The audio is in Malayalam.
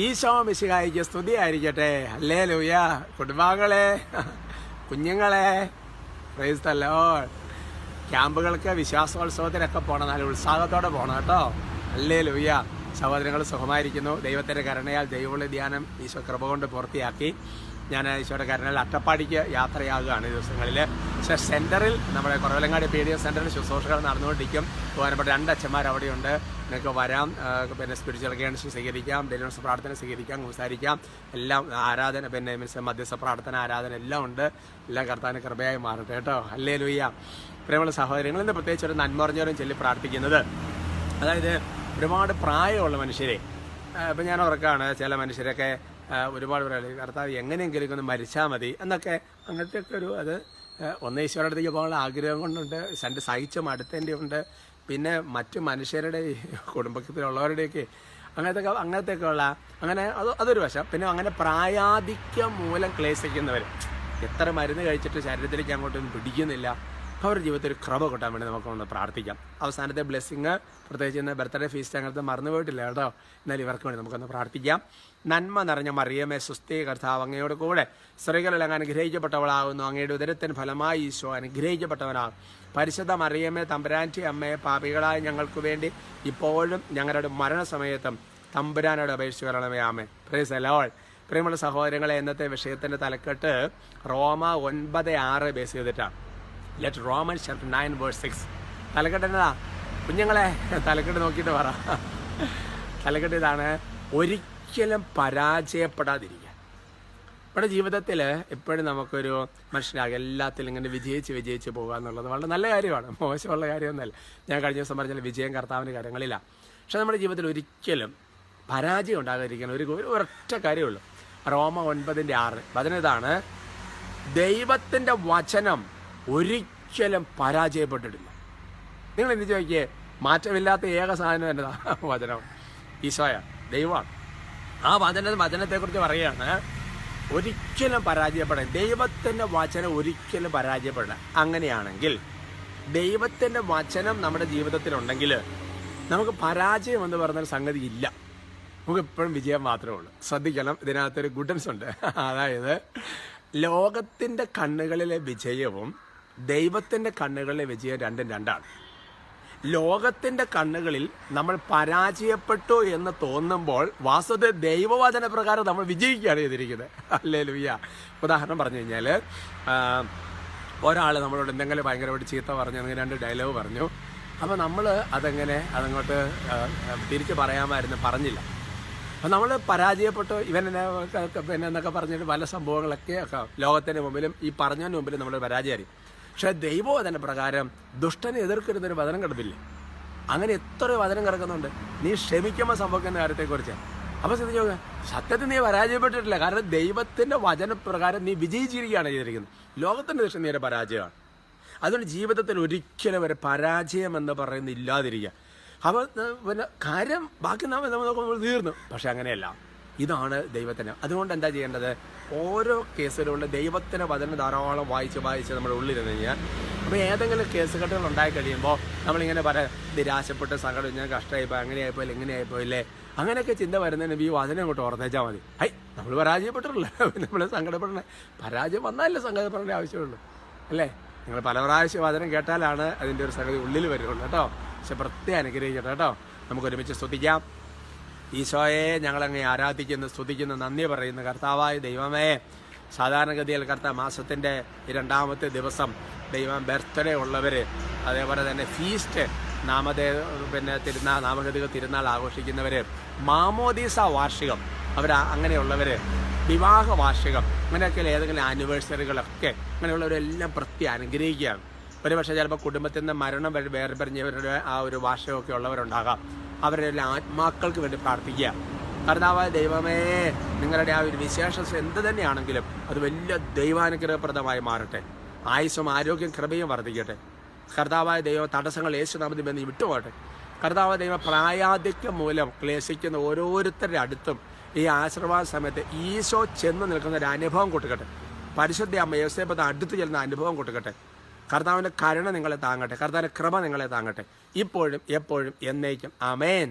ഈശോ മിശിഹായിക്ക് സ്തുതി ആയിരിക്കട്ടെ അല്ലേ ലൂയ കുടുംബാംഗങ്ങളെ കുഞ്ഞുങ്ങളെ പ്രൈസ്തല്ലോ ക്യാമ്പുകൾക്ക് വിശ്വാസോത്സവത്തിനൊക്കെ പോകണം നല്ല ഉത്സാഹത്തോടെ പോകണം കേട്ടോ. അല്ലേ ലൂയ സഹോദരങ്ങൾ സുഖമായിരിക്കുന്നു. ദൈവത്തിന്റെ കരുണയാൽ ദൈവമുള്ള ധ്യാനം ഈശോ കൃപ കൊണ്ട് പൂർത്തിയാക്കി. ഞാൻ ഈശോയുടെ കരുണയിൽ അട്ടപ്പാടിക്ക് യാത്രയാകുകയാണ് ഈ ദിവസങ്ങളിൽ പക്ഷേ സെന്ററിൽ നമ്മുടെ കുറവലങ്ങാടി പി ഡി എസ് സെന്ററിൽ ശുശ്രൂഷകൾ നടന്നുകൊണ്ടിരിക്കും. ബഹുമാനപ്പെട്ട രണ്ട് അച്ഛന്മാർ അവിടെയുണ്ട് നിങ്ങൾക്ക് വരാം. പിന്നെ സ്പിരിച്വൽ ഗൈഡൻസ് സ്വീകരിക്കാം ഡെലിവൻസ് പ്രാർത്ഥന സ്വീകരിക്കാം സംസാരിക്കാം. എല്ലാം ആരാധന പിന്നെ മീൻസ് മധ്യസ്ഥ പ്രാർത്ഥന ആരാധന എല്ലാം ഉണ്ട്. എല്ലാം കർത്താവിന് കൃപയായി മാറട്ടെ കേട്ടോ. അല്ലേ ലൂയ്യ പ്രിയമുള്ള സഹോദരങ്ങൾ ഇന്ന് പ്രത്യേകിച്ച് ഒരു നന്മറിഞ്ഞവരും ചൊല്ലി പ്രാർത്ഥിക്കുന്നത് അതായത് ഒരുപാട് പ്രായമുള്ള മനുഷ്യരെ. ഇപ്പം ഞാൻ ഉറക്കാണ് ചില മനുഷ്യരൊക്കെ ഒരുപാട് പേര് കർത്താവ് എങ്ങനെയെങ്കിലും ഒന്ന് മരിച്ചാൽ മതി. എന്നൊക്കെ അങ്ങനത്തെ ഒക്കെ ഒരു അത് ഒന്ന് ഈശ്വരടുത്തേക്ക് പോകാനുള്ള ആഗ്രഹം കൊണ്ടുണ്ട് രണ്ട് സഹിച്ച മടുത്തേന്റെ ഉണ്ട്. പിന്നെ മറ്റു മനുഷ്യരുടെ കുടുംബത്തിലുള്ളവരുടെയൊക്കെ അങ്ങനത്തെ അങ്ങനത്തെയൊക്കെ ഉള്ള അങ്ങനെ അത് അതൊരു വശം. പിന്നെ അങ്ങനെ പ്രായാധിക്യം മൂലം ക്ലേശിക്കുന്നവർ എത്ര മരുന്ന് കഴിച്ചിട്ട് ശരീരത്തിലേക്ക് അങ്ങോട്ടൊന്നും പിടിക്കുന്നില്ല. അവരുടെ ജീവിതത്തിൽ ഒരു ക്രമ കിട്ടാൻ വേണ്ടി നമുക്ക് ഒന്ന് പ്രാർത്ഥിക്കാം. അവസാനത്തെ ബ്ലെസ്സിങ് പ്രത്യേകിച്ച് ഇന്ന് ബർത്ത്ഡേ ഫീസ്റ്റ് അങ്ങനത്തെ മറന്നുപോയിട്ടില്ല കേട്ടോ. എന്നാലും ഇവർക്ക് വേണ്ടി നമുക്കൊന്ന് പ്രാർത്ഥിക്കാം. നന്മ നിറഞ്ഞ മറിയമേ സുസ്ഥി കർത്താവ് അങ്ങയോട് കൂടെ സ്ത്രീകളിൽ അങ്ങ് അനുഗ്രഹിക്കപ്പെട്ടവളാകുന്നു. അങ്ങയുടെ ഉദരത്തിന് ഫലമായി ഈശോ അനുഗ്രഹിക്കപ്പെട്ടവനാകും. പരിശുദ്ധ മറിയമ്മേ തമ്പുരാന്റി അമ്മയെ പാപികളായ ഞങ്ങൾക്ക് വേണ്ടി ഇപ്പോഴും ഞങ്ങളുടെ മരണസമയത്തും തമ്പുരാനോട് അപേക്ഷിച്ച് വരണമേ ആമേ പ്രൈസ് അലോൾ പ്രിയമുള്ള സഹോദരങ്ങളെ ഇന്നത്തെ വിഷയത്തിന്റെ തലക്കെട്ട് റോമ ഒൻപത് ആറ് ബേസ് ചെയ്തിട്ടാണ്. Let Roman chapter nine verse six തലക്കെട്ട് എന്നതാ കുഞ്ഞുങ്ങളെ തലക്കെട്ട് നോക്കിയിട്ട് പറ. തലക്കെട്ട് ഇതാണ്. ഒരിക്കലും പരാജയപ്പെടാതിരിക്കുക. നമ്മുടെ ജീവിതത്തിൽ എപ്പോഴും നമുക്കൊരു മനുഷ്യനാകും എല്ലാത്തിലും ഇങ്ങനെ വിജയിച്ച് വിജയിച്ച് പോകുക എന്നുള്ളത് വളരെ നല്ല കാര്യമാണ്. മോശമുള്ള കാര്യമൊന്നുമല്ല. ഞാൻ കഴിഞ്ഞ ദിവസം പറഞ്ഞാൽ വിജയം കർത്താവിന്റെ കാര്യങ്ങളിലാണ് പക്ഷെ നമ്മുടെ ജീവിതത്തിൽ ഒരിക്കലും പരാജയം ഉണ്ടാകാതിരിക്കണം ഒരു ഒരു ഒരൊറ്റ കാര്യമുള്ളൂ. റോമ ഒൻപതിന്റെ ആറ്. അതിനിതാണ് ദൈവത്തിന്റെ വചനം ഒരിക്കലും പരാജയപ്പെട്ടിട്ടില്ല. നിങ്ങൾ എന്ത് ചോദിക്കേ? മാറ്റമില്ലാത്ത ഏക സാധനം എന്നതാ വചനം. ഈശോയ ദൈവമാണ്. ആ വചന വചനത്തെക്കുറിച്ച് പറയുകയാണ് ഒരിക്കലും പരാജയപ്പെടാൻ ദൈവത്തിന്റെ വചനം ഒരിക്കലും പരാജയപ്പെടാൻ അങ്ങനെയാണെങ്കിൽ ദൈവത്തിന്റെ വചനം നമ്മുടെ ജീവിതത്തിലുണ്ടെങ്കിൽ നമുക്ക് പരാജയം എന്ന് പറഞ്ഞൊരു സംഗതി ഇല്ല. നമുക്ക് എപ്പോഴും വിജയം മാത്രമേ ഉള്ളൂ. ശ്രദ്ധിക്കണം ഇതിനകത്തൊരു ഗുഡൻസ് ഉണ്ട്. അതായത് ലോകത്തിന്റെ കണ്ണുകളിലെ വിജയവും ദൈവത്തിന്റെ കണ്ണുകളിലെ വിജയം രണ്ടും രണ്ടാണ്. ലോകത്തിന്റെ കണ്ണുകളിൽ നമ്മൾ പരാജയപ്പെട്ടു എന്ന് തോന്നുമ്പോൾ വാസ്തവ ദൈവവചന പ്രകാരം നമ്മൾ വിജയിക്കുകയാണ് ചെയ്തിരിക്കുന്നത്. അല്ലേ ലുയ്യ ഉദാഹരണം പറഞ്ഞു കഴിഞ്ഞാൽ ഒരാൾ നമ്മളോട് എന്തെങ്കിലും ഭയങ്കരമായിട്ട് ചീത്ത പറഞ്ഞു അങ്ങനെ രണ്ട് ഡയലോഗ് പറഞ്ഞു. അപ്പോൾ നമ്മൾ അതെങ്ങനെ അതങ്ങോട്ട് തിരിച്ച് പറയാമായിരുന്നു പറഞ്ഞില്ല. അപ്പം നമ്മൾ പരാജയപ്പെട്ടു ഇവൻ പിന്നെ എന്നൊക്കെ പറഞ്ഞിട്ട് പല സംഭവങ്ങളൊക്കെ ലോകത്തിന്റെ മുമ്പിലും ഈ പറഞ്ഞതിന് മുമ്പിലും നമ്മൾ പരാജയമായിരിക്കും പക്ഷേ ദൈവവചന പ്രകാരം ദുഷ്ടനെ എതിർക്കരുതൊരു വചനം കിടപ്പില്ലേ അങ്ങനെ എത്ര വചനം കിടക്കുന്നുണ്ട്. നീ ക്ഷമിക്കുമ്പോൾ സംഭവിക്കുന്ന കാര്യത്തെക്കുറിച്ച്. അപ്പോൾ ശ്രദ്ധിച്ചു നോക്കുക സത്യത്തിൽ നീ പരാജയപ്പെട്ടിട്ടില്ല. കാരണം ദൈവത്തിന്റെ വചനപ്രകാരം നീ വിജയിച്ചിരിക്കുകയാണ് ചെയ്തിരിക്കുന്നത്. ലോകത്തിന്റെ ദൃഷ്ടി നീ പരാജയമാണ്. അതുകൊണ്ട് ജീവിതത്തിൽ ഒരിക്കലും ഒരു പരാജയം എന്ന് പറയുന്നത് ഇല്ലാതിരിക്കുക. അപ്പോൾ പിന്നെ കാര്യം ബാക്കി നാം നമ്മൾ നോക്കുമ്പോൾ തീർന്നു. പക്ഷെ അങ്ങനെയല്ല. ഇതാണ് ദൈവത്തിന്. അതുകൊണ്ട് എന്താ ചെയ്യേണ്ടത്? ഓരോ കേസിലുള്ള ദൈവത്തിന് വചനം ധാരാളം വായിച്ച് വായിച്ച് നമ്മുടെ ഉള്ളിരുന്ന് കഴിഞ്ഞാൽ അപ്പോൾ ഏതെങ്കിലും കേസുകെട്ടുകൾ ഉണ്ടായി കഴിയുമ്പോൾ നമ്മളിങ്ങനെ പറയാം നിരാശപ്പെട്ട് സങ്കടം ഞാൻ കഷ്ടമായിപ്പോ അങ്ങനെയായിപ്പോയില്ല ഇങ്ങനെയായിപ്പോയില്ലേ അങ്ങനെയൊക്കെ ചിന്ത വരുന്നതിന് ഈ വചനം അങ്ങോട്ട് ഓർത്തേച്ചാൽ മതി. ഹൈ നമ്മൾ പരാജയപ്പെട്ടിട്ടില്ല. നമ്മൾ സങ്കടപ്പെടണേ. പരാജയം വന്നാലല്ലേ സങ്കടപ്പെടേണ്ട ആവശ്യമുള്ളൂ. അല്ലേ? നിങ്ങൾ പല പ്രാവശ്യം വചനം കേട്ടാലാണ് അതിന്റെ ഒരു സംഗതി ഉള്ളിൽ വരുള്ളൂ കേട്ടോ. പക്ഷെ പ്രത്യേകം അനുഗ്രഹിക്കട്ടെ കേട്ടോ. നമുക്ക് ഒരുമിച്ച് സ്തുതിക്കാം. ഈശോയെ ഞങ്ങളങ്ങ് ആരാധിക്കുന്നു സ്തുതിക്കുന്നു നന്ദി പറയുന്നു. കർത്താവായ ദൈവമേ സാധാരണഗതിയിൽ കർത്ത മാസത്തിന്റെ രണ്ടാമത്തെ ദിവസം ദൈവം ബർത്ത്ഡേ ഉള്ളവർ അതേപോലെ തന്നെ ഫീസ്റ്റ് നാമതേ പിന്നെ തിരുനാൾ നാമഗതിക തിരുനാൾ ആഘോഷിക്കുന്നവർ മാമോദീസ വാർഷികം അവർ അങ്ങനെയുള്ളവർ വിവാഹ വാർഷികം അങ്ങനെയൊക്കെ ഏതെങ്കിലും ആനിവേഴ്സറികളൊക്കെ അങ്ങനെയുള്ളവരെല്ലാം പ്രത്യേക അനുഗ്രഹിക്കുകയാണ്. ഒരുപക്ഷെ ചിലപ്പോൾ കുടുംബത്തിൽ നിന്ന് മരണം വഴി പറഞ്ഞവരുടെ ആ ഒരു വാർഷികമൊക്കെ ഉള്ളവരുണ്ടാകാം. അവരുടെ ആത്മാക്കൾക്ക് വേണ്ടി പ്രാർത്ഥിക്കുക. കർത്താവായ ദൈവമേ നിങ്ങളുടെ ആ ഒരു വിശേഷം എന്ത് തന്നെയാണെങ്കിലും അത് വലിയ ദൈവാനുഗ്രഹപ്രദമായി മാറട്ടെ. ആയുസ്സും ആരോഗ്യം കൃപയും വർദ്ധിക്കട്ടെ. കർത്താവായ ദൈവ തടസ്സങ്ങൾ യേശുനാമത്തിൽ ബന്ധി വിട്ടുപോകട്ടെ. കർത്താവായ ദൈവം പ്രായാധിക്യം മൂലം ക്ലേശിക്കുന്ന ഓരോരുത്തരുടെ അടുത്തും ഈ ആശീർവാദ സമയത്ത് ഈശോ ചെന്ന് നിൽക്കുന്ന ഒരു അനുഭവം കൊടുക്കട്ടെ. പരിശുദ്ധ അമ്മ യോസേപ്പത്ത് അടുത്ത് ചെല്ലുന്ന അനുഭവം കൊടുക്കട്ടെ. കർത്താവിന്റെ കരുണ നിങ്ങളെ താങ്ങട്ടെ കർത്താവിന്റെ കൃപ നിങ്ങളെ താങ്ങട്ടെ. ഇപ്പോഴും എപ്പോഴും എന്നേക്കും. അമേൻ